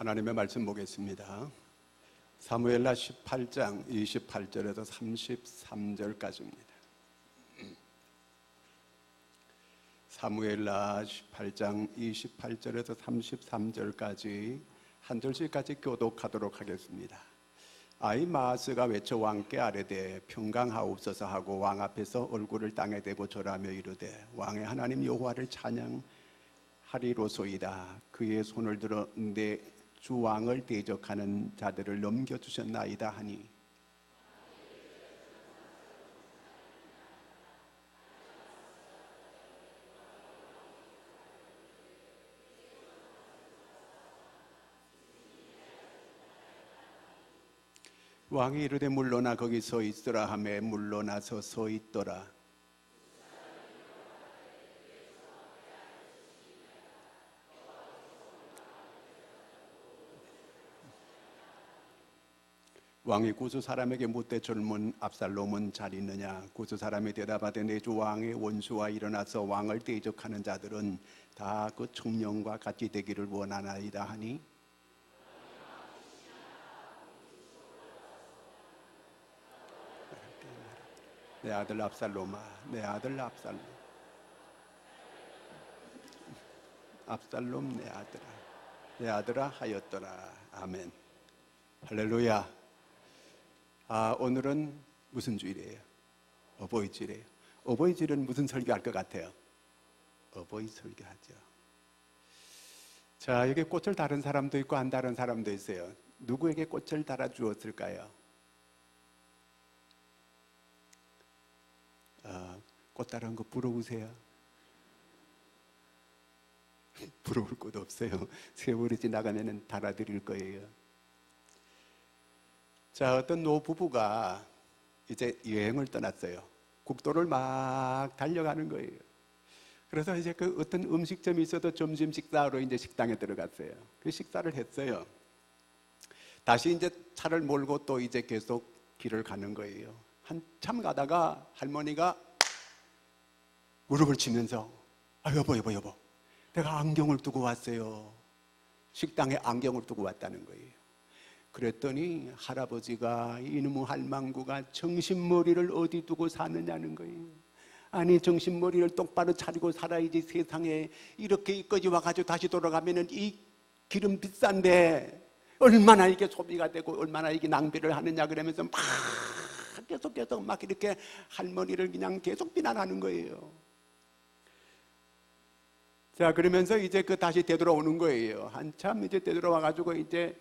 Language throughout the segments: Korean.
하나님의 말씀 보겠습니다. 사무엘라 18장 28절에서 33절까지입니다. 사무엘라 18장 28절에서 33절까지 한 절씩까지 교독하도록 하겠습니다. 아이마스가 외쳐 왕께 아뢰되 평강하옵소서 하고 왕 앞에서 얼굴을 땅에 대고 절하며 이르되 왕의 하나님 여호와를 찬양 하리로소이다. 그의 손을 들어 내 주 왕을 대적하는 자들을 넘겨 주셨나이다 하니 왕이 이르되 물러나 거기 서 있으라 하매 물러나서 서 있더라. 왕이 구수 사람에게 묻되 젊은 압살롬은 잘 있느냐? 구수 사람이 대답하되 내주 왕의 원수와 일어나서 왕을 대적하는 자들은 다 그 청년과 같이 되기를 원하나이다 하니? 내 아들 압살롬아 내 아들 압살롬. 압살롬 내 아들아 내 아들아 하였더라. 아멘. 할렐루야 아 오늘은 무슨 주일이에요? 어버이 주일이에요 어버이 주일은 무슨 설교할 것 같아요? 어버이 설교하죠 자 여기 꽃을 다른 사람도 있고 안 다른 사람도 있어요 누구에게 꽃을 달아 주었을까요? 어, 꽃 따라온 거 부러우세요? 부러울 것도 없어요. 세월이 지나가면 달아드릴 거예요. 자, 어떤 노부부가 이제 여행을 떠났어요. 국도를 막 달려가는 거예요. 그래서 이제 그 어떤 음식점이 있어도 점심 식사로 이제 식당에 들어갔어요. 그 식사를 했어요. 다시 이제 차를 몰고 또 이제 계속 길을 가는 거예요. 한참 가다가 할머니가 무릎을 치면서 아 여보 여보 여보 내가 안경을 두고 왔어요 식당에 안경을 두고 왔다는 거예요 그랬더니 할아버지가 이놈의 할망구가 정신머리를 어디 두고 사느냐는 거예요 아니 정신머리를 똑바로 차리고 살아야지 세상에 이렇게 이까지 와가지고 다시 돌아가면은 이 기름 비싼데 얼마나 이게 소비가 되고 얼마나 이게 낭비를 하느냐 그러면서 막 계속 계속 막 이렇게 할머니를 그냥 계속 비난하는 거예요. 자 그러면서 이제 그 다시 되돌아오는 거예요. 한참 이제 되돌아와가지고 이제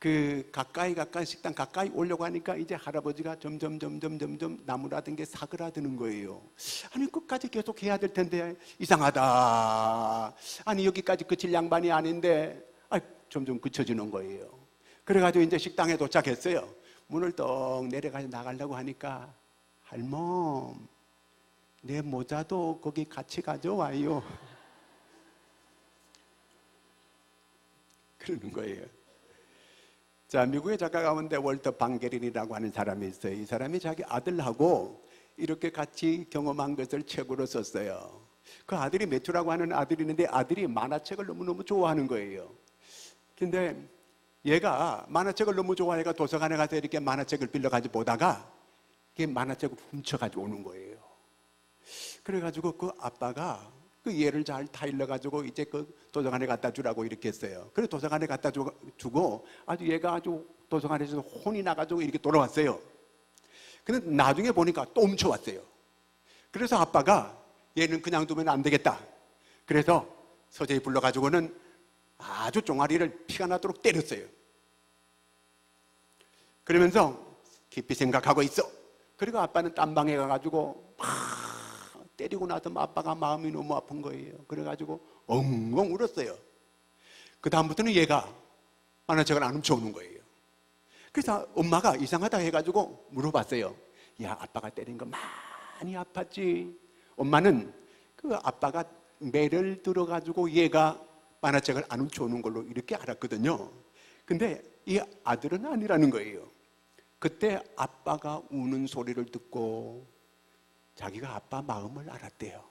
그 가까이 가까이 식당 가까이 오려고 하니까 이제 할아버지가 점점 점점 점점 나무라든 게 사그라드는 거예요. 아니 끝까지 계속 해야 될 텐데 이상하다. 아니 여기까지 그칠 양반이 아닌데 아 점점 그쳐지는 거예요. 그래가지고 이제 식당에 도착했어요. 문을 떡 내려가서 나가려고 하니까 할멈 내 모자도 거기 같이 가져와요. 그러는 거예요. 자, 미국의 작가 가운데 월터 방게린이라고 하는 사람이 있어요. 이 사람이 자기 아들하고 이렇게 같이 경험한 것을 책으로 썼어요. 그 아들이 매튜라고 하는 아들이 있는데 아들이 만화책을 너무너무 좋아하는 거예요. 근데 얘가 만화책을 너무 좋아해가 도서관에 가서 이렇게 만화책을 빌려가지고 보다가 그 만화책을 훔쳐가지고 오는 거예요. 그래가지고 그 아빠가 그 얘를 잘 타일러 가지고 이제 그 도서관에 갖다 주라고 이렇게 했어요. 그래 도서관에 갖다 주고 아주 얘가 아주 도서관에서 혼이 나가지고 이렇게 돌아왔어요. 근데 나중에 보니까 또 훔쳐왔어요. 그래서 아빠가 얘는 그냥 두면 안 되겠다. 그래서 서재에 불러가지고는 아주 종아리를 피가 나도록 때렸어요. 그러면서 깊이 생각하고 있어. 그리고 아빠는 딴 방에 가가지고 막 때리고 나서 아빠가 마음이 너무 아픈 거예요. 그래가지고 엉엉 울었어요. 그 다음부터는 얘가 만화책을 안 훔쳐오는 거예요. 그래서 엄마가 이상하다 해가지고 물어봤어요. 야, 아빠가 때린 거 많이 아팠지? 엄마는 그 아빠가 매를 들어가지고 얘가 만화책을 안 훔쳐오는 걸로 이렇게 알았거든요. 근데 이 아들은 아니라는 거예요. 그때 아빠가 우는 소리를 듣고 자기가 아빠 마음을 알았대요.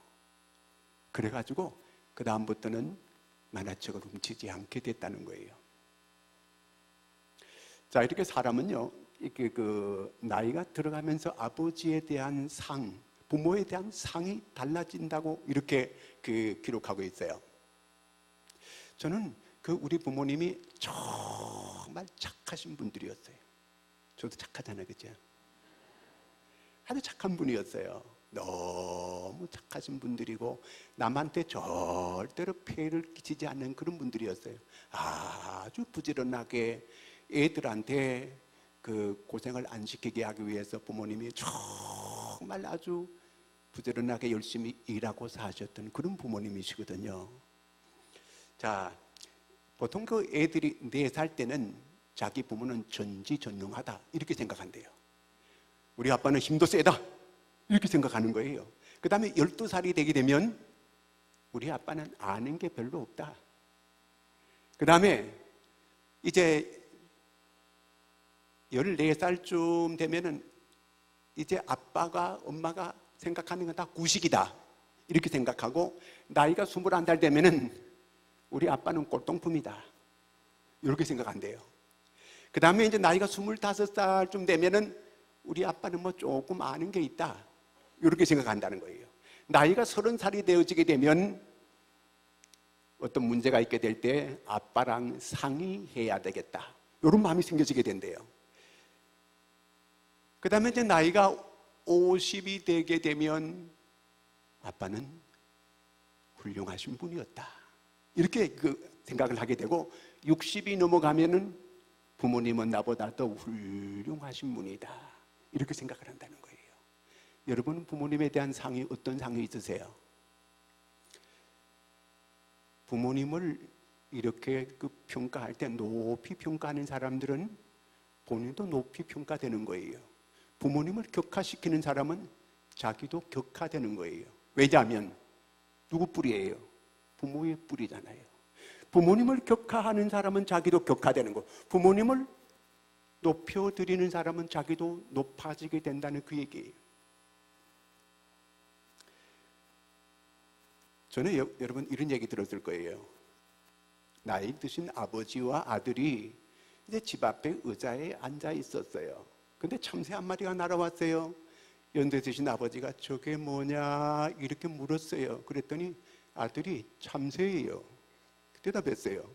그래가지고 그 다음부터는 만화책을 훔치지 않게 됐다는 거예요. 자, 이렇게 사람은요, 이렇게 그 나이가 들어가면서 아버지에 대한 상, 부모에 대한 상이 달라진다고 이렇게 그 기록하고 있어요. 저는 그 우리 부모님이 정말 착하신 분들이었어요. 저도 착하잖아요, 그죠? 아주 착한 분이었어요. 너무 착하신 분들이고 남한테 절대로 폐해를 끼치지 않는 그런 분들이었어요. 아주 부지런하게 애들한테 그 고생을 안 시키게 하기 위해서 부모님이 정말 아주 부지런하게 열심히 일하고 사셨던 그런 부모님이시거든요. 자, 보통 그 애들이 네 살 때는 자기 부모는 전지전능하다 이렇게 생각한대요. 우리 아빠는 힘도 세다 이렇게 생각하는 거예요. 그 다음에 12살이 되게 되면 우리 아빠는 아는 게 별로 없다. 그 다음에 이제 14살쯤 되면은 이제 아빠가 엄마가 생각하는 건 다 구식이다. 이렇게 생각하고 나이가 21살 되면은 우리 아빠는 꼴통품이다. 이렇게 생각한대요. 그 다음에 이제 나이가 25살쯤 되면은 우리 아빠는 뭐 조금 아는 게 있다. 이렇게 생각한다는 거예요. 나이가 30살이 되어지게 되면 어떤 문제가 있게 될 때 아빠랑 상의해야 되겠다. 이런 마음이 생겨지게 된대요. 그 다음에 이제 나이가 50이 되게 되면 아빠는 훌륭하신 분이었다. 이렇게 그 생각을 하게 되고 60이 넘어가면은 부모님은 나보다 더 훌륭하신 분이다. 이렇게 생각을 한다는. 여러분 부모님에 대한 상이 어떤 상이 있으세요? 부모님을 이렇게 그 평가할 때 높이 평가하는 사람들은 본인도 높이 평가되는 거예요. 부모님을 격화시키는 사람은 자기도 격화되는 거예요. 왜냐하면 누구 뿌리예요? 부모의 뿌리잖아요. 부모님을 격화하는 사람은 자기도 격화되는 거. 부모님을 높여드리는 사람은 자기도 높아지게 된다는 그 얘기예요. 저는 여, 여러분 이런 얘기 들었을 거예요. 나이 드신 아버지와 아들이 이제 집 앞에 의자에 앉아 있었어요. 근데 참새 한 마리가 날아왔어요. 연대 드신 아버지가 저게 뭐냐 이렇게 물었어요. 그랬더니 아들이 참새예요. 대답했어요.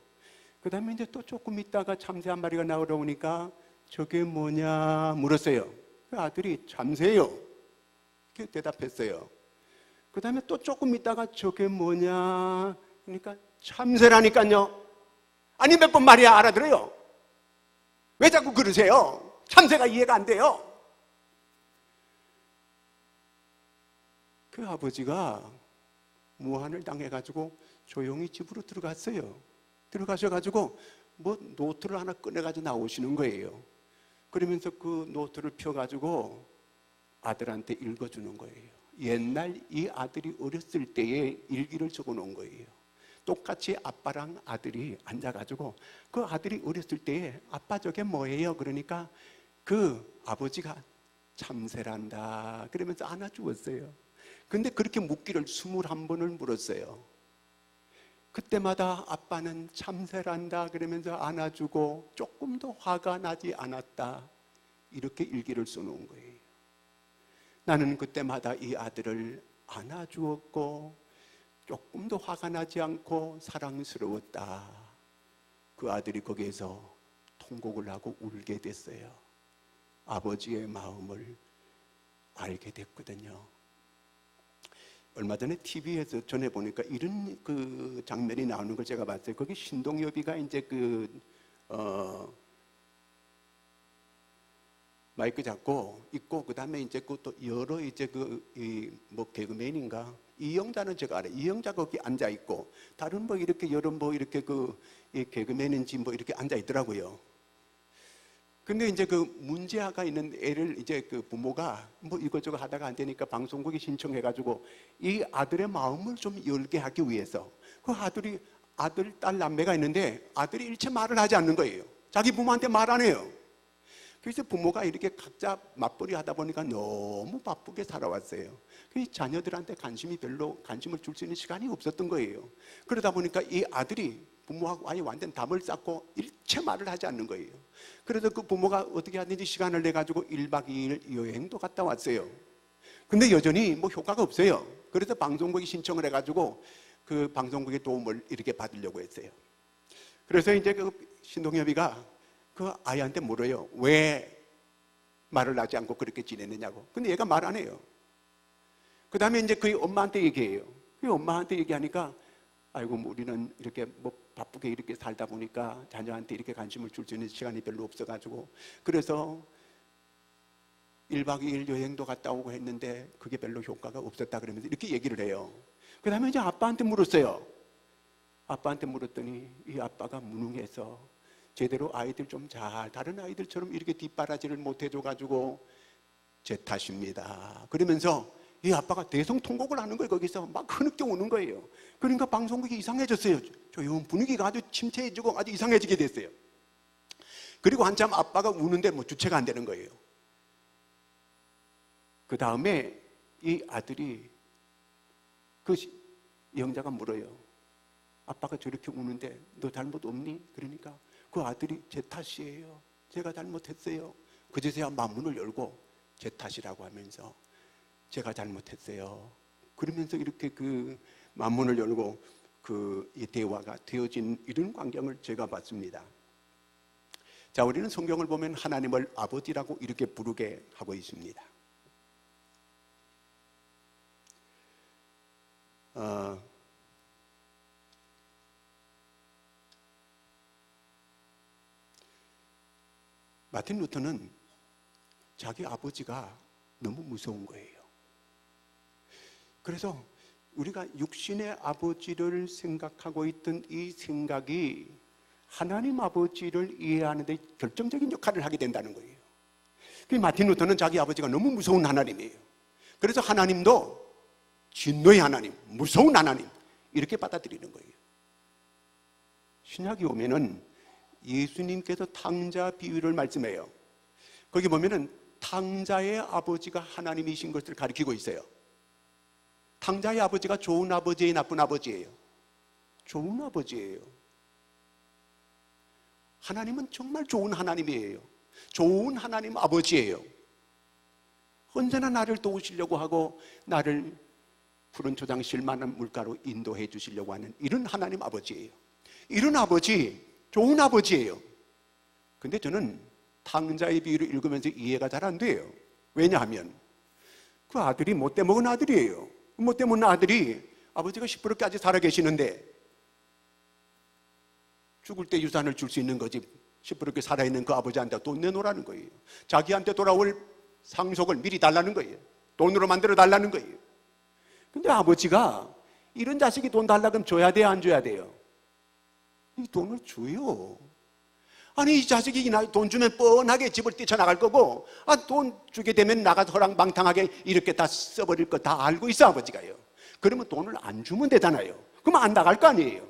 그 다음에 이제 또 조금 있다가 참새 한 마리가 나오려니까 저게 뭐냐 물었어요. 그 아들이 참새요. 이렇게 대답했어요. 그 다음에 또 조금 있다가 저게 뭐냐 그러니까 참새라니까요. 아니 몇 번 말이야 알아들어요. 왜 자꾸 그러세요? 참새가 이해가 안 돼요. 그 아버지가 무한을 당해가지고 조용히 집으로 들어갔어요. 들어가셔가지고 뭐 노트를 하나 꺼내가지고 나오시는 거예요. 그러면서 그 노트를 펴가지고 아들한테 읽어주는 거예요. 옛날 이 아들이 어렸을 때의 일기를 적어 놓은 거예요. 똑같이 아빠랑 아들이 앉아가지고 그 아들이 어렸을 때에 아빠 저게 뭐예요? 그러니까 그 아버지가 참새란다. 그러면서 안아 주었어요. 근데 그렇게 묻기를 21번을 물었어요. 그때마다 아빠는 참새란다. 그러면서 안아주고 조금 더 화가 나지 않았다. 이렇게 일기를 써놓은 거예요. 나는 그때마다 이 아들을 안아주었고 조금 더 화가 나지 않고 사랑스러웠다. 그 아들이 거기에서 통곡을 하고 울게 됐어요. 아버지의 마음을 알게 됐거든요. 얼마 전에 TV에서 전해 보니까 이런 그 장면이 나오는 걸 제가 봤어요. 거기 신동엽이가 이제 그, 어, 마이크 잡고 있고, 그 다음에 이제 그또 여러 이제 그, 이, 뭐 개그맨인가? 이영자는 제가 알아요. 이영자 거기 앉아 있고, 다른 뭐 이렇게 여러 뭐 이렇게 그, 이 개그맨인지 뭐 이렇게 앉아 있더라고요. 근데 이제 그 문제아가 있는 애를 이제 그 부모가 뭐 이것저것 하다가 안 되니까 방송국에 신청해가지고 이 아들의 마음을 좀 열게 하기 위해서 그 아들이 아들, 딸, 남매가 있는데 아들이 일체 말을 하지 않는 거예요. 자기 부모한테 말 안 해요. 그래서 부모가 이렇게 각자 맞벌이 하다 보니까 너무 바쁘게 살아왔어요. 그 자녀들한테 관심이 별로 관심을 줄 수 있는 시간이 없었던 거예요. 그러다 보니까 이 아들이 부모하고 아예 완전 담을 쌓고 일체 말을 하지 않는 거예요. 그래서 그 부모가 어떻게 하든지 시간을 내 가지고 1박 2일 여행도 갔다 왔어요. 근데 여전히 뭐 효과가 없어요. 그래서 방송국이 신청을 해 가지고 그 방송국의 도움을 이렇게 받으려고 했어요. 그래서 이제 그 신동엽이가 그 아이한테 물어요. 왜 말을 하지 않고 그렇게 지내느냐고. 근데 얘가 말 안 해요. 그 다음에 이제 그 엄마한테 얘기해요. 그 엄마한테 얘기하니까 아이고 뭐 우리는 이렇게 뭐 바쁘게 이렇게 살다 보니까 자녀한테 이렇게 관심을 줄 수 있는 시간이 별로 없어가지고 그래서 1박 2일 여행도 갔다 오고 했는데 그게 별로 효과가 없었다 그러면서 이렇게 얘기를 해요. 그 다음에 이제 아빠한테 물었어요. 아빠한테 물었더니 이 아빠가 무능해서 제대로 아이들 좀 잘 다른 아이들처럼 이렇게 뒷바라지를 못 해줘가지고 제 탓입니다. 그러면서 이 아빠가 대성통곡을 하는 거예요. 거기서 막 흐느껴 오는 거예요. 그러니까 방송국이 이상해졌어요. 조용 분위기가 아주 침체해지고 아주 이상해지게 됐어요. 그리고 한참 아빠가 우는데 뭐 주체가 안 되는 거예요. 그 다음에 이 아들이 그 영자가 물어요. 아빠가 저렇게 우는데 너 잘못 없니? 그러니까 그 아들이 제 탓이에요. 제가 잘못했어요. 그제서야 만문을 열고 제 탓이라고 하면서 제가 잘못했어요. 그러면서 이렇게 그 만문을 열고 그 대화가 되어진 이런 광경을 제가 봤습니다. 자, 우리는 성경을 보면 하나님을 아버지라고 이렇게 부르게 하고 있습니다. 어, 마틴 루터는 자기 아버지가 너무 무서운 거예요. 그래서 우리가 육신의 아버지를 생각하고 있던 이 생각이 하나님 아버지를 이해하는데 결정적인 역할을 하게 된다는 거예요. 그 마틴 루터는 자기 아버지가 너무 무서운 하나님이에요. 그래서 하나님도 진노의 하나님, 무서운 하나님 이렇게 받아들이는 거예요. 신약이 오면은 예수님께서 탕자 비유를 말씀해요. 거기 보면은 탕자의 아버지가 하나님이신 것을 가리키고 있어요. 탕자의 아버지가 좋은 아버지의 나쁜 아버지예요. 좋은 아버지예요. 하나님은 정말 좋은 하나님이에요. 좋은 하나님 아버지예요. 언제나 나를 도우시려고 하고 나를 푸른 초장 실만한 물가로 인도해 주시려고 하는 이런 하나님 아버지예요. 이런 아버지, 좋은 아버지예요. 근데 저는 탕자의 비유를 읽으면서 이해가 잘 안 돼요. 왜냐하면 그 아들이 못돼 먹은 아들이에요. 못돼 먹은 아들이 아버지가 시퍼렇게 아직 살아 계시는데 죽을 때 유산을 줄 수 있는 거지. 시퍼렇게 살아있는 그 아버지한테 돈 내놓으라는 거예요. 자기한테 돌아올 상속을 미리 달라는 거예요. 돈으로 만들어 달라는 거예요. 근데 아버지가 이런 자식이 돈 달라 그러면 줘야 돼요, 안 줘야 돼요? 이 돈을 줘요. 아니, 이 자식이 돈 주면 뻔하게 집을 뛰쳐나갈 거고, 아, 돈 주게 되면 나가서 허랑방탕하게 이렇게 다 써버릴 거 다 알고 있어, 아버지가요. 그러면 돈을 안 주면 되잖아요. 그러면 안 나갈 거 아니에요.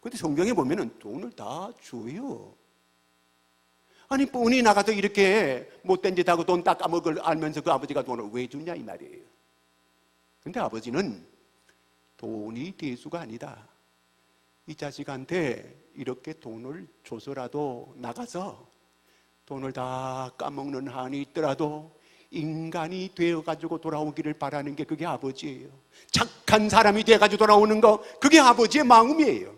근데 성경에 보면 은 돈을 다 줘요. 아니, 뻔히 나가서 이렇게 못된 짓 하고 돈 닦아먹을 알면서 그 아버지가 돈을 왜 주냐, 이 말이에요. 근데 아버지는 돈이 대수가 아니다. 이 자식한테 이렇게 돈을 줘서라도 나가서 돈을 다 까먹는 한이 있더라도 인간이 되어가지고 돌아오기를 바라는 게 그게 아버지예요. 착한 사람이 되어가지고 돌아오는 거, 그게 아버지의 마음이에요.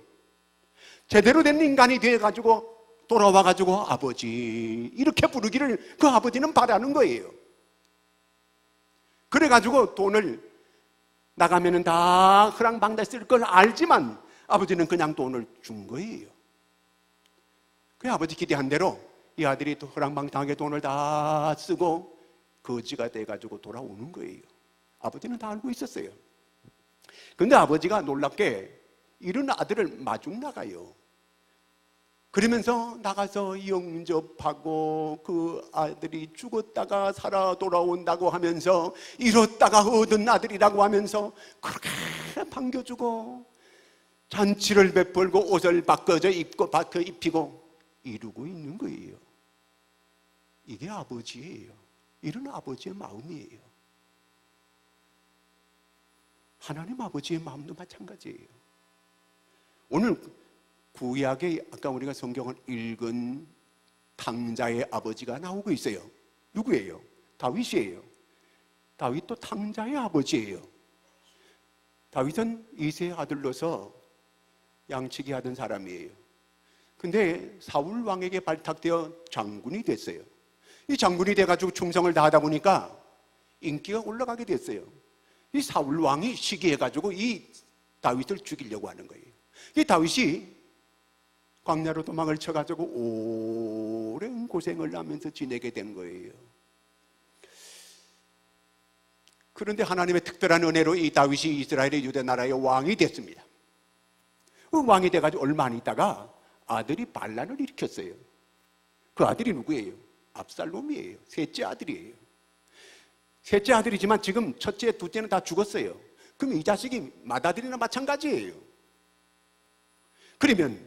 제대로 된 인간이 되어가지고 돌아와가지고 아버지, 이렇게 부르기를 그 아버지는 바라는 거예요. 그래가지고 돈을 나가면은 다 허랑방다 쓸 걸 알지만 아버지는 그냥 돈을 준 거예요. 그 아버지 기대한 대로 이 아들이 또 허랑방탕하게 돈을 다 쓰고 거지가 돼가지고 돌아오는 거예요. 아버지는 다 알고 있었어요. 근데 아버지가 놀랍게 이런 아들을 마중 나가요. 그러면서 나가서 영접하고 그 아들이 죽었다가 살아 돌아온다고 하면서 잃었다가 얻은 아들이라고 하면서 그렇게 반겨주고 잔치를 베풀고 옷을 바꿔져 입고 바꿔 입히고 이루고 있는 거예요. 이게 아버지예요. 이런 아버지의 마음이에요. 하나님 아버지의 마음도 마찬가지예요. 오늘 구약의 아까 우리가 성경을 읽은 탕자의 아버지가 나오고 있어요. 누구예요? 다윗이에요. 다윗도 탕자의 아버지예요. 다윗은 이세 아들로서 양치기 하던 사람이에요. 근데 사울 왕에게 발탁되어 장군이 됐어요. 이 장군이 돼가지고 충성을 다하다 보니까 인기가 올라가게 됐어요. 이 사울 왕이 시기해가지고 이 다윗을 죽이려고 하는 거예요. 이 다윗이 광야로 도망을 쳐가지고 오랜 고생을 하면서 지내게 된 거예요. 그런데 하나님의 특별한 은혜로 이 다윗이 이스라엘의 유대 나라의 왕이 됐습니다. 그 왕이 돼가지고 얼마 안 있다가 아들이 반란을 일으켰어요. 그 아들이 누구예요? 압살롬이에요. 셋째 아들이에요. 셋째 아들이지만 지금 첫째, 둘째는 다 죽었어요. 그럼 이 자식이 맏아들이나 마찬가지예요. 그러면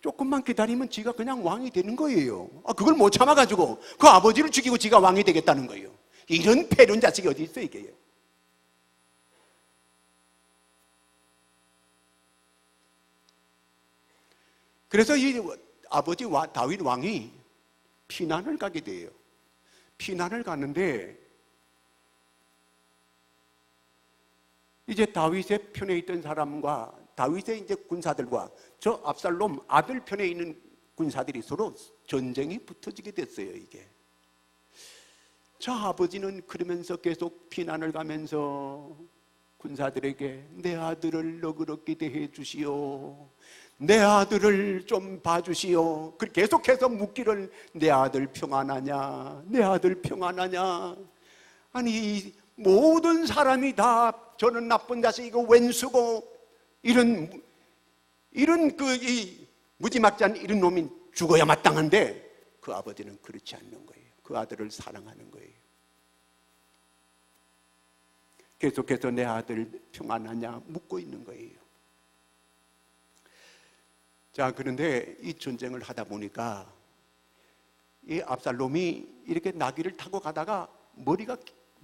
조금만 기다리면 지가 그냥 왕이 되는 거예요. 아, 그걸 못 참아가지고 그 아버지를 죽이고 지가 왕이 되겠다는 거예요. 이런 패륜 자식이 어디 있어, 이게. 그래서 이 아버지 다윗 왕이 피난을 가게 돼요. 피난을 갔는데 이제 다윗의 편에 있던 사람과 다윗의 이제 군사들과 저 압살롬 아들 편에 있는 군사들이 서로 전쟁이 붙어지게 됐어요, 이게. 저 아버지는 그러면서 계속 피난을 가면서 군사들에게 내 아들을 너그럽게 대해 주시오. 내 아들을 좀 봐주시오. 계속해서 묻기를 내 아들 평안하냐? 내 아들 평안하냐? 아니 모든 사람이 다 저는 나쁜 자식이고 왼수고 이런 이런 그 이 무지막지한 이런 놈이 죽어야 마땅한데 그 아버지는 그렇지 않는 거예요. 그 아들을 사랑하는 거예요. 계속해서 내 아들 평안하냐 묻고 있는 거예요. 자, 그런데 이 전쟁을 하다 보니까 이 압살롬이 이렇게 나귀를 타고 가다가 머리가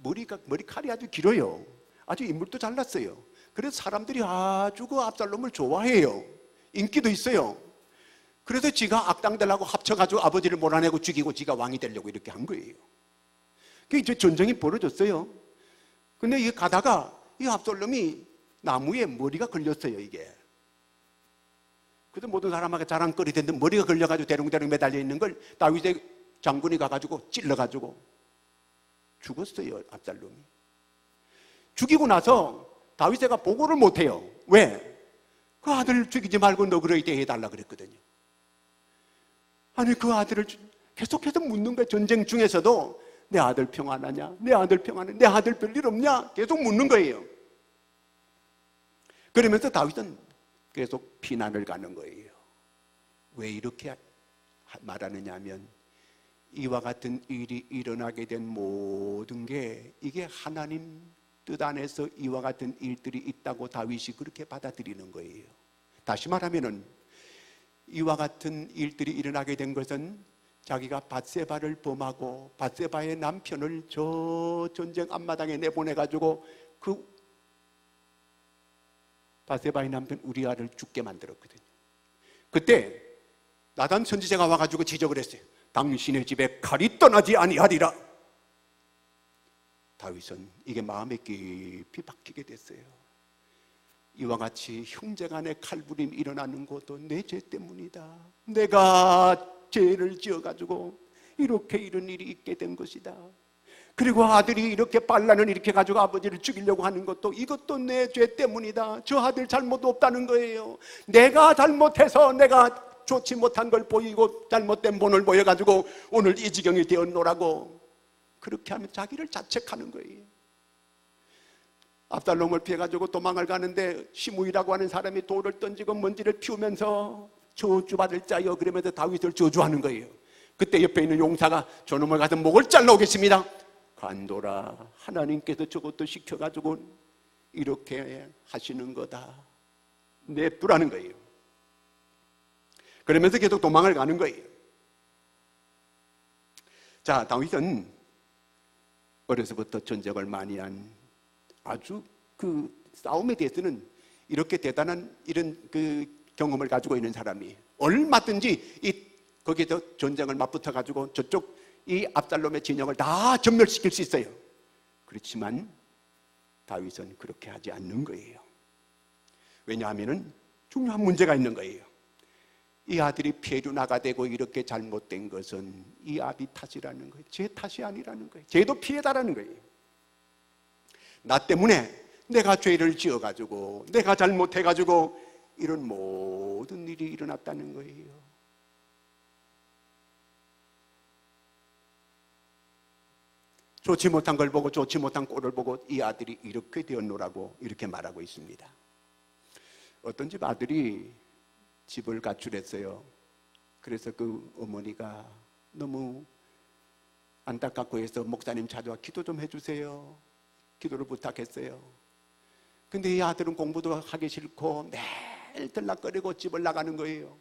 머리가 머리칼이 아주 길어요. 아주 인물도 잘났어요. 그래서 사람들이 아주 그 압살롬을 좋아해요. 인기도 있어요. 그래서 지가 악당들하고 합쳐가지고 아버지를 몰아내고 죽이고 지가 왕이 되려고 이렇게 한 거예요. 그 이제 전쟁이 벌어졌어요. 근데 이 가다가 이 압살롬이 나무에 머리가 걸렸어요, 이게. 그래서 모든 사람에게 자랑거리 됐는데 머리가 걸려가지고 대롱대롱 매달려 있는 걸 다윗의 장군이 가가지고 찔러가지고 죽었어요, 압살롬이. 죽이고 나서 다윗이가 보고를 못해요. 왜? 그 아들을 죽이지 말고 너그러이 대해달라 그랬거든요. 아니 그 아들을 계속해서 묻는 거예요. 전쟁 중에서도 내 아들 평안하냐? 내 아들 평안해? 내 아들 별일 없냐? 계속 묻는 거예요. 그러면서 다윗은 계속 피난을 가는 거예요. 왜 이렇게 말하느냐 하면 이와 같은 일이 일어나게 된 모든 게 이게 하나님 뜻 안에서 이와 같은 일들이 있다고 다윗이 그렇게 받아들이는 거예요. 다시 말하면은 이와 같은 일들이 일어나게 된 것은 자기가 바세바를 범하고 바세바의 남편을 저 전쟁 앞마당에 내보내 가지고 그 바세바의 남편 우리아를 죽게 만들었거든요. 그때 나단 선지자가 와가지고 지적을 했어요. 당신의 집에 칼이 떠나지 아니하리라. 다윗은 이게 마음에 깊이 박히게 됐어요. 이와 같이 형제간의 칼부림 일어나는 것도 내 죄 때문이다. 내가 죄를 지어가지고 이렇게 이런 일이 있게 된 것이다. 그리고 아들이 이렇게 반란을 일으켜 가지고 아버지를 죽이려고 하는 것도 이것도 내 죄 때문이다. 저 아들 잘못 없다는 거예요. 내가 잘못해서 내가 좋지 못한 걸 보이고 잘못된 본을 보여 가지고 오늘 이 지경이 되었노라고 그렇게 하면 자기를 자책하는 거예요. 압살롬을 피해 가지고 도망을 가는데 시무이라고 하는 사람이 돌을 던지고 먼지를 피우면서 저주받을 자여 그러면서 다윗을 저주하는 거예요. 그때 옆에 있는 용사가 저놈을 가서 목을 잘라 오겠습니다. 간도라 하나님께서 저것도 시켜가지고 이렇게 하시는 거다. 냅두라는 거예요. 그러면서 계속 도망을 가는 거예요. 자, 다윗은 어려서부터 전적을 많이 한 아주 그 싸움에 대해서는 이렇게 대단한 이런 그 경험을 가지고 있는 사람이 얼마든지 이 거기서 전쟁을 맞붙어 가지고 저쪽 이 압살롬의 진영을 다 전멸시킬 수 있어요. 그렇지만 다윗은 그렇게 하지 않는 거예요. 왜냐하면은 중요한 문제가 있는 거예요. 이 아들이 폐류나가 되고 이렇게 잘못된 것은 이 아비 탓이라는 거예요. 제 탓이 아니라는 거예요. 쟤도 피해다라는 거예요. 나 때문에 내가 죄를 지어가지고 내가 잘못해가지고 이런 모든 일이 일어났다는 거예요. 좋지 못한 걸 보고 좋지 못한 꼴을 보고 이 아들이 이렇게 되었노라고 이렇게 말하고 있습니다. 어떤 집 아들이 집을 가출했어요. 그래서 그 어머니가 너무 안타깝고 해서 목사님 찾아와 기도 좀 해주세요. 기도를 부탁했어요. 근데 이 아들은 공부도 하기 싫고 매일 들락거리고 집을 나가는 거예요.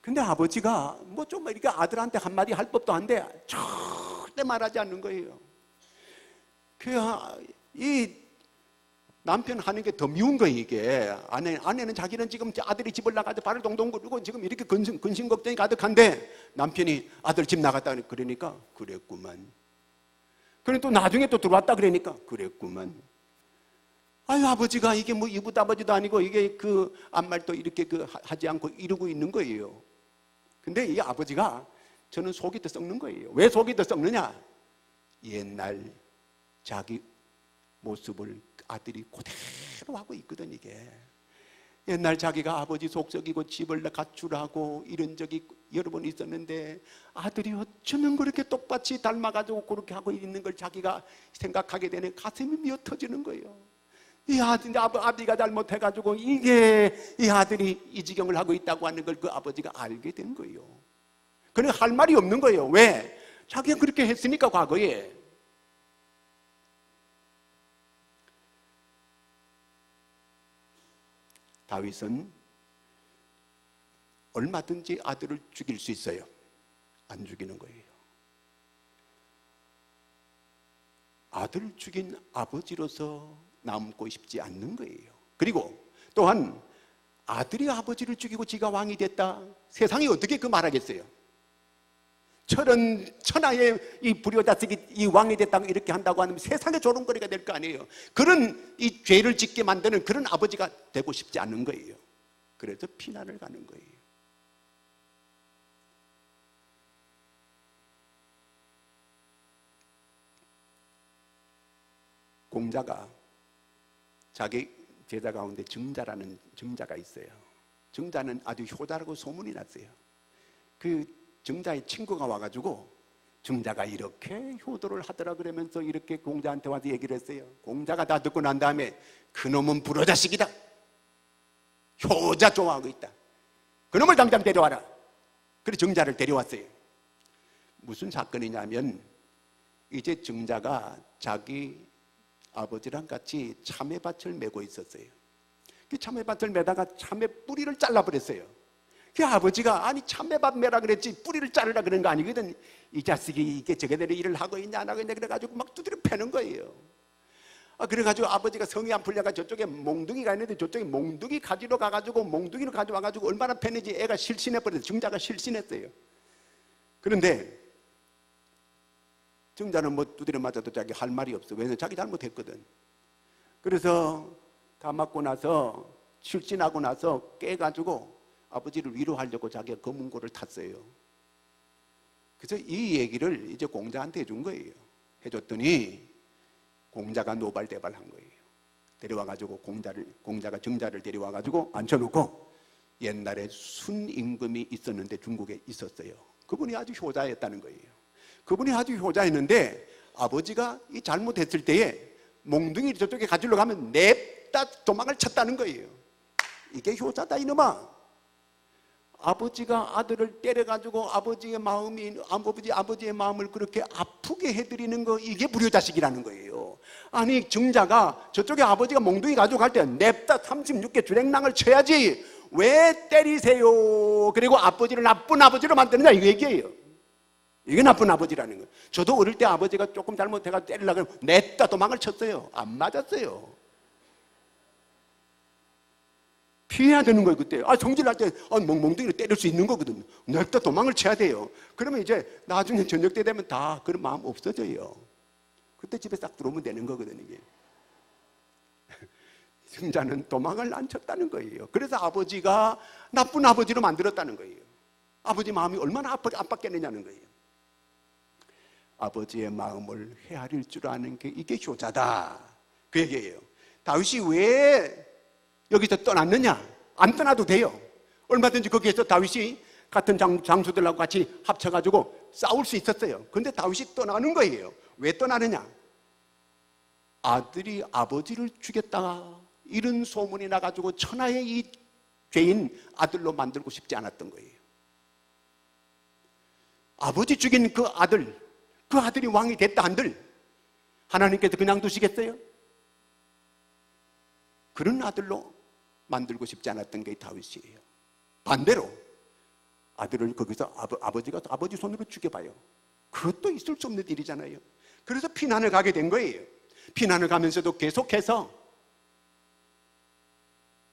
근데 아버지가 뭐 좀 이렇게 아들한테 한마디 할 법도 한데 절대 말하지 않는 거예요. 그 이 남편 하는 게 더 미운 거예요, 이게. 아내, 아내는 자기는 지금 아들이 집을 나가서 발을 동동 구르고 지금 이렇게 근심, 근심 걱정이 가득한데 남편이 아들 집 나갔다 그러니까 그랬구만. 그래 또 나중에 또 들어왔다 그러니까 그랬구만. 아유, 아버지가 이게 뭐 이붓 아버지도 아니고 이게 그 아무 말도 이렇게 그 하지 않고 이러고 있는 거예요. 근데 이 아버지가 저는 속이 더 썩는 거예요. 왜 속이 더 썩느냐? 옛날 자기 모습을 아들이 그대로 하고 있거든 이게. 옛날 자기가 아버지 속썩이고 집을 가출하고 이런 적이 여러 번 있었는데 아들이 어쩌면 그렇게 똑같이 닮아가지고 그렇게 하고 있는 걸 자기가 생각하게 되는 가슴이 미어 터지는 거예요. 이 아들, 아버지가 잘못해가지고 이게 이 아들이 이 지경을 하고 있다고 하는 걸 그 아버지가 알게 된 거예요. 그는 할 말이 없는 거예요. 왜? 자기가 그렇게 했으니까 과거에. 다윗은 얼마든지 아들을 죽일 수 있어요. 안 죽이는 거예요. 아들을 죽인 아버지로서 남고 싶지 않는 거예요. 그리고 또한 아들이 아버지를 죽이고 지가 왕이 됐다. 세상이 어떻게 그 말하겠어요? 철은 천하의 이 불효자식이 이 왕이 됐다고 이렇게 한다고 하면 세상에 조롱거리가 될 거 아니에요. 그런 이 죄를 짓게 만드는 그런 아버지가 되고 싶지 않은 거예요. 그래서 피난을 가는 거예요. 공자가 자기 제자 가운데 증자라는 증자가 있어요. 증자는 아주 효자라고 소문이 났어요. 그 증자의 친구가 와가지고 증자가 이렇게 효도를 하더라 그러면서 이렇게 공자한테 와서 얘기를 했어요. 공자가 다 듣고 난 다음에 그놈은 불효자식이다. 효자 좋아하고 있다. 그놈을 당장 데려와라. 그래 증자를 데려왔어요. 무슨 사건이냐면 이제 증자가 자기 아버지랑 같이 참외밭을 메고 있었어요. 그 참외밭을 메다가 참외 뿌리를 잘라버렸어요. 그 아버지가 아니 참외밭 매라 그랬지 뿌리를 자르라 그런 거 아니거든. 이 자식이 이게 저게대로 일을 하고 있냐 안 하고 있냐 그래가지고 막 두드려 패는 거예요. 아, 그래가지고 아버지가 성이 안 풀려가 저쪽에 몽둥이가 있는데 저쪽에 몽둥이 가지러 가가지고 몽둥이를 가져와가지고 얼마나 패는지 애가 실신해버렸어요. 증자가 실신했어요. 그런데 증자는 뭐 두드려 맞아도 자기 할 말이 없어. 왜냐면 자기 잘못했거든. 그래서 다 맞고 나서 실신하고 나서 깨가지고 아버지를 위로하려고 자기가 검은고를 탔어요. 그래서 이 얘기를 이제 공자한테 해준 거예요. 해줬더니 공자가 노발대발한 거예요. 데려와 가지고 공자를 공자가 정자를 데려와 가지고 앉혀놓고 옛날에 순임금이 있었는데 중국에 있었어요. 그분이 아주 효자였다는 거예요. 그분이 아주 효자였는데 아버지가 이 잘못했을 때에 몽둥이 저쪽에 가지러 가면 냅다 도망을 쳤다는 거예요. 이게 효자다 이놈아. 아버지가 아들을 때려가지고 아버지의 마음이 아버지 아버지의 마음을 그렇게 아프게 해드리는 거 이게 불효자식이라는 거예요. 아니 증자가 저쪽에 아버지가 몽둥이 가져갈 때 냅다 36개 주랭랑을 쳐야지 왜 때리세요? 그리고 아버지를 나쁜 아버지로 만드느냐 이 얘기예요. 이게 나쁜 아버지라는 거예요. 저도 어릴 때 아버지가 조금 잘못해가 때리려고 냈다 도망을 쳤어요. 안 맞았어요. 피해야 되는 거예요, 그때. 아, 성질날 때, 아, 멍멍둥이를 때릴 수 있는 거거든요. 냅다 도망을 쳐야 돼요. 그러면 이제 나중에 저녁 때 되면 다 그런 마음 없어져요. 그때 집에 딱 들어오면 되는 거거든요, 이게. 승자는 도망을 안 쳤다는 거예요. 그래서 아버지가 나쁜 아버지로 만들었다는 거예요. 아버지 마음이 얼마나 압박겠느냐는 거예요. 아버지의 마음을 헤아릴 줄 아는 게 이게 효자다. 그 얘기예요. 다윗이 왜 여기서 떠났느냐? 안 떠나도 돼요. 얼마든지 거기에서 다윗이 같은 장, 장수들하고 같이 합쳐가지고 싸울 수 있었어요. 근데 다윗이 떠나는 거예요. 왜 떠나느냐? 아들이 아버지를 죽였다. 이런 소문이 나가지고 천하의 이 죄인 아들로 만들고 싶지 않았던 거예요. 아버지 죽인 그 아들, 그 아들이 왕이 됐다 한들 하나님께서 그냥 두시겠어요? 그런 아들로 만들고 싶지 않았던 게 다윗이에요. 반대로 아들을 거기서 아버, 지가 아버지 손으로 죽여봐요. 그것도 있을 수 없는 일이잖아요. 그래서 피난을 가게 된 거예요. 피난을 가면서도 계속해서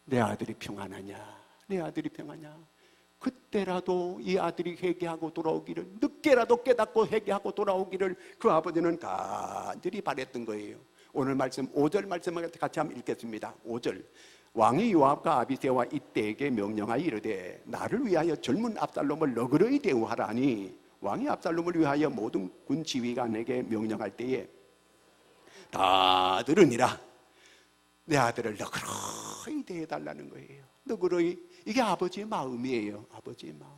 내 아들이 평안하냐? 내 아들이 평안하냐? 그때라도 이 아들이 회개하고 돌아오기를 늦게라도 깨닫고 회개하고 돌아오기를 그 아버지는 간절히 바랬던 거예요. 오늘 말씀 5절 말씀을 같이 한번 읽겠습니다. 5절 왕이 요압과 아비세와 이때에게 명령하여 이르되 나를 위하여 젊은 압살롬을 너그러이 대우하라니 왕이 압살롬을 위하여 모든 군 지휘관에게 명령할 때에 다 들으니라 내 아들을 너그러이 대해달라는 거예요. 너그러이 이게 아버지의 마음이에요. 아버지의 마음.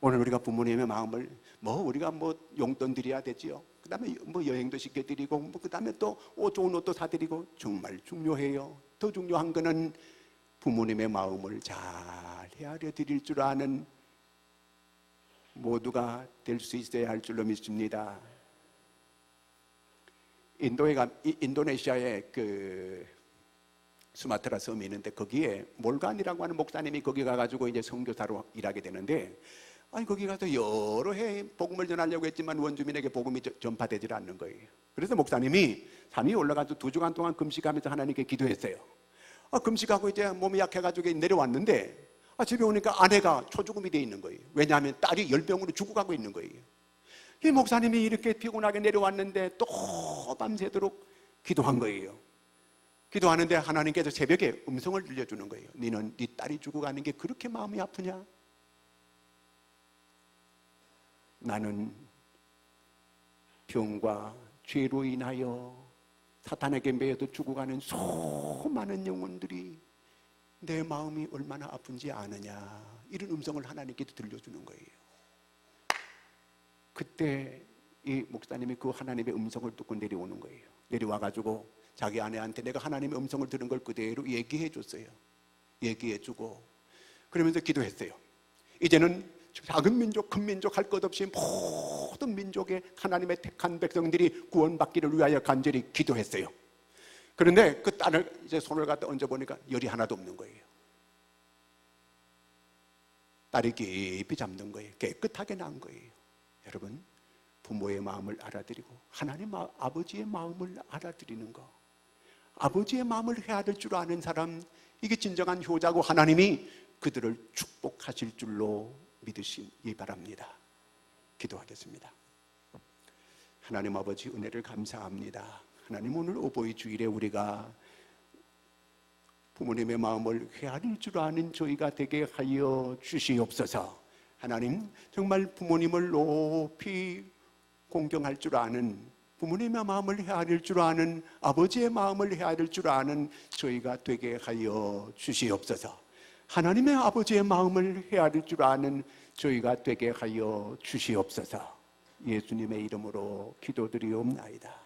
오늘 우리가 부모님의 마음을 뭐 우리가 뭐 용돈 드려야 되지요. 그다음에 뭐 여행도 시켜드리고 뭐 그다음에 또 옷 좋은 옷도 사드리고 정말 중요해요. 더 중요한 거는 부모님의 마음을 잘 헤아려 드릴 줄 아는 모두가 될 수 있어야 할 줄로 믿습니다. 인도에 가 인도네시아의 그 수마트라 섬이 있는데 거기에 몰간이라고 하는 목사님이 거기 가가지고 이제 선교사로 일하게 되는데 아니 거기 가서 여러 해 복음을 전하려고 했지만 원주민에게 복음이 전파되질 않는 거예요. 그래서 목사님이 산에 올라가서 두 주간 동안 금식하면서 하나님께 기도했어요. 아, 금식하고 이제 몸이 약해가지고 내려왔는데 아, 집에 오니까 아내가 초죽음이 돼 있는 거예요. 왜냐하면 딸이 열병으로 죽어가고 있는 거예요. 이 목사님이 이렇게 피곤하게 내려왔는데 또 밤새도록 기도한 거예요. 기도하는데 하나님께서 새벽에 음성을 들려주는 거예요. 너는 네 딸이 죽어가는 게 그렇게 마음이 아프냐? 나는 병과 죄로 인하여 사탄에게 매여도 죽어가는 수많은 영혼들이 내 마음이 얼마나 아픈지 아느냐 이런 음성을 하나님께서 들려주는 거예요. 그때 이 목사님이 그 하나님의 음성을 듣고 내려오는 거예요. 내려와 가지고 자기 아내한테 내가 하나님의 음성을 들은 걸 그대로 얘기해 줬어요. 얘기해 주고 그러면서 기도했어요. 이제는 작은 민족, 큰 민족 할 것 없이 모든 민족의 하나님의 택한 백성들이 구원받기를 위하여 간절히 기도했어요. 그런데 그 딸을 이제 손을 갖다 얹어 보니까 열이 하나도 없는 거예요. 딸이 깊이 잠든 거예요. 깨끗하게 난 거예요. 여러분, 부모의 마음을 알아들이고 하나님 아버지의 마음을 알아들이는 거. 아버지의 마음을 헤아릴 줄 아는 사람, 이게 진정한 효자고 하나님이 그들을 축복하실 줄로 믿으시기 바랍니다. 기도하겠습니다. 하나님 아버지 은혜를 감사합니다. 하나님 오늘 오보이 주일에 우리가 부모님의 마음을 헤아릴 줄 아는 저희가 되게 하여 주시옵소서. 하나님 정말 부모님을 높이 공경할 줄 아는 부모님의 마음을 헤아릴 줄 아는 아버지의 마음을 헤아릴 줄 아는 저희가 되게 하여 주시옵소서. 하나님의 아버지의 마음을 헤아릴 줄 아는 저희가 되게 하여 주시옵소서. 예수님의 이름으로 기도드리옵나이다.